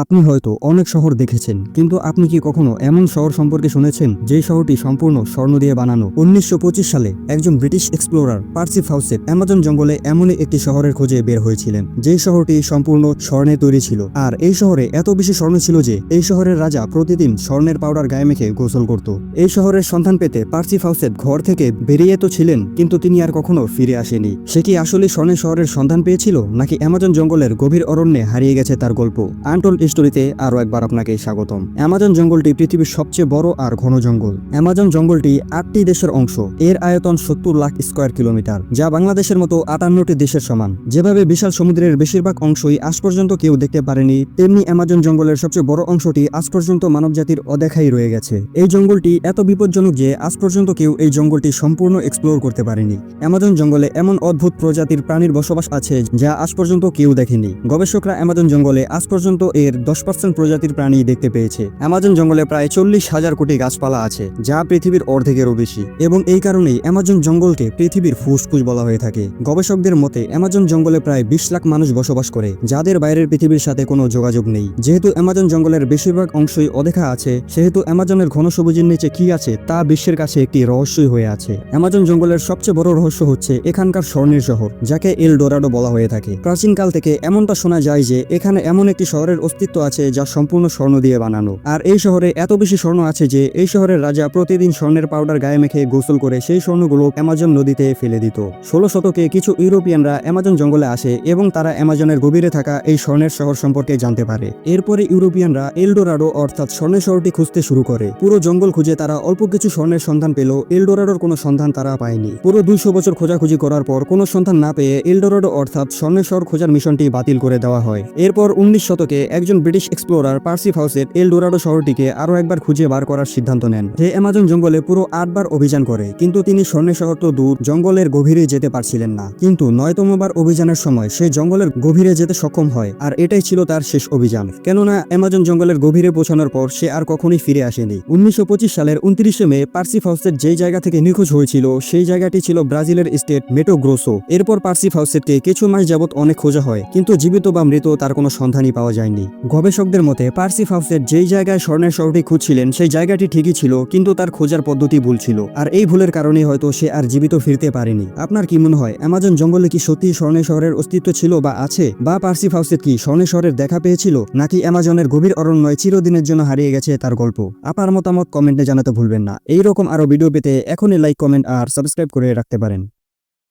আপনি হয়তো অনেক শহর দেখেছেন, কিন্তু আপনি কি কখনো এমন শহর সম্পর্কে শুনেছেন যে শহরটি সম্পূর্ণ স্বর্ণ দিয়ে বানানো? উনিশশো পঁচিশ সালে একজন British explorer Percy Fawcett Amazon জঙ্গলে এমনই একটি শহরের খোঁজে বের হয়েছিলেন, যে শহরটি সম্পূর্ণ স্বর্ণে তৈরি ছিল। আর এই শহরে এত বেশি স্বর্ণ ছিল যে এই শহরের রাজা প্রতিদিন স্বর্ণের পাউডার গায়ে মেখে গোসল করত। এই শহরের সন্ধান পেতে পার্সি ফাউসেট ঘর থেকে বেরিয়ে তো ছিলেন, কিন্তু তিনি আর কখনো ফিরে আসেনি সে কি আসলে স্বর্ণের শহরের সন্ধান পেয়েছিল, নাকি অ্যামাজন জঙ্গলের গভীর অরণ্যে হারিয়ে গেছে তার গল্প? আনটোল স্টোরিতে আরও একবার আপনাকে স্বাগতম। অ্যামাজন জঙ্গলটি পৃথিবীর সবচেয়ে বড় আর ঘন জঙ্গল। অ্যামাজন জঙ্গলটি আটটি দেশের অংশ। এর আয়তন সত্তর লাখ স্কোয়ার কিলোমিটার, যা বাংলাদেশের মতো আটান্নটি দেশের সমান। যেভাবে বিশাল সমুদ্রের বেশিরভাগ অংশই আজ পর্যন্ত কেউ দেখতে পারেনি, তেমনি অ্যামাজন জঙ্গলের সবচেয়ে বড় অংশটি আজ পর্যন্ত মানবজাতির অদেখাই রয়ে গেছে। এই জঙ্গলটি এত বিপজ্জনক যে আজ পর্যন্ত কেউ এই জঙ্গলটি সম্পূর্ণ এক্সপ্লোর করতে পারেনি। অ্যামাজন জঙ্গলে এমন অদ্ভুত প্রজাতির প্রাণীর বসবাস আছে যা আজ পর্যন্ত কেউ দেখেনি। গবেষকরা অ্যামাজন জঙ্গলে আজ পর্যন্ত এর দশ পার্সেন্ট প্রজাতির প্রাণী দেখতে পেয়েছে। অ্যামাজন জঙ্গলে প্রায় চল্লিশ হাজার কোটি গাছপালা আছে, যা পৃথিবীর অর্ধেকেরও বেশি। এবং এই কারণেই অ্যামাজন জঙ্গলকে পৃথিবীর ফুসফুস বলা হয়ে থাকে। গবেষকদের মতে, অ্যামাজন জঙ্গলে প্রায় বিশ লাখ মানুষ বসবাস করে, যাদের বাইরের পৃথিবীর সাথে কোনো যোগাযোগ নেই। যেহেতু অ্যামাজন জঙ্গলের বেশিরভাগ অংশই অদেখা আছে, সেহেতু অ্যামাজনের ঘন সবুজের নিচে কি আছে তা বিশ্বের কাছে একটি রহস্যই হয়ে আছে। অ্যামাজন জঙ্গলের সবচেয়ে বড় রহস্য হচ্ছে এখানকার স্বর্ণের শহর, যাকে এল ডোরাডো বলা হয়ে থাকে। প্রাচীনকাল থেকে এমনটা শোনা যায় যে, এখানে এমন একটি শহরের অস্তিত্ব আছে যা সম্পূর্ণ স্বর্ণ দিয়ে বানানো। আর এই শহরে এত বেশি স্বর্ণ আছে যে এই শহরের রাজা প্রতিদিন স্বর্ণের পাউডার গায়ে মেখে গোসল করে সেই স্বর্ণগুলো অ্যামাজন নদীতে ফেলে দিত। ষোলো শতকে কিছু ইউরোপিয়ানরা অ্যামাজন জঙ্গলে আসে এবং তারা অ্যামাজনের গভীরে থাকা এই স্বর্ণের শহর সম্পর্কে জানতে পারে। এরপরে ইউরোপিয়ানরা এলডোরাডো অর্থাৎ স্বর্ণের শহরটি খুঁজতে শুরু করে। পুরো জঙ্গল খুঁজে তারা অল্প কিছু স্বর্ণের সন্ধান পেল, এলডোরাডোর কোনো সন্ধান তারা পায়নি। পুরো দুইশো বছর খোঁজাখুঁজি করার পর কোনো সন্ধান না পেয়ে এলডোরাডো অর্থাৎ স্বর্ণের শহর খোঁজার মিশনটি বাতিল করে দেওয়া হয়। এরপর উনিশ শতকে একজন British explorer Percy Fawcett El Dorado শহরটিকে আরও একবার খুঁজে বার করার সিদ্ধান্ত নেন, যে অ্যামাজন জঙ্গলে পুরো আটবার অভিযান করে, কিন্তু তিনি স্বর্ণের শহর তো দূর, জঙ্গলের গভীরে যেতে পারছিলেন না। কিন্তু নয়তমবার অভিযানের সময় সে জঙ্গলের গভীরে যেতে সক্ষম হয়, আর এটাই ছিল তার শেষ অভিযান। কেননা অ্যামাজন জঙ্গলের গভীরে পৌঁছানোর পর সে আর কখনোই ফিরে আসেনি। উনিশশো পঁচিশ সালের উনত্রিশে মে পার্সি ফাউসেট যেই জায়গা থেকে নিখোঁজ হয়েছিল, সেই জায়গাটি ছিল ব্রাজিলের স্টেট মেটো গ্রোসো এরপর পার্সি ফাউসেটকে কিছু মাস যাবৎ অনেক খোঁজা হয়, কিন্তু জীবিত বা মৃত তার কোনো সন্ধানই পাওয়া যায়নি। গবেষকদের মতে পার্সি ফাউসেট যেই জায়গায় স্বর্ণের শহরটি খুঁজছিলেন, সেই জায়গাটি ঠিকই ছিল, কিন্তু তার খোঁজার পদ্ধতি ভুল ছিল। আর এই ভুলের কারণে হয়তো সে আর জীবিত ফিরতে পারেনি। আপনার কি মনে হয়, অ্যামাজন জঙ্গলে কি সত্যি স্বর্ণের শহরের অস্তিত্ব ছিল বা আছে? বা পার্সি ফাউসেট কি স্বর্ণের শহরের দেখা পেয়েছিল? নাকি অ্যামাজনের গভীর অরণ্যয় চিরদিনের জন্য হারিয়ে গেছে তার গল্প? আপনার মতামত কমেন্টে জানাতে ভুলবেন না। এইরকম আরও ভিডিও পেতে এখনই লাইক, কমেন্ট আর সাবস্ক্রাইব করে রাখতে পারেন।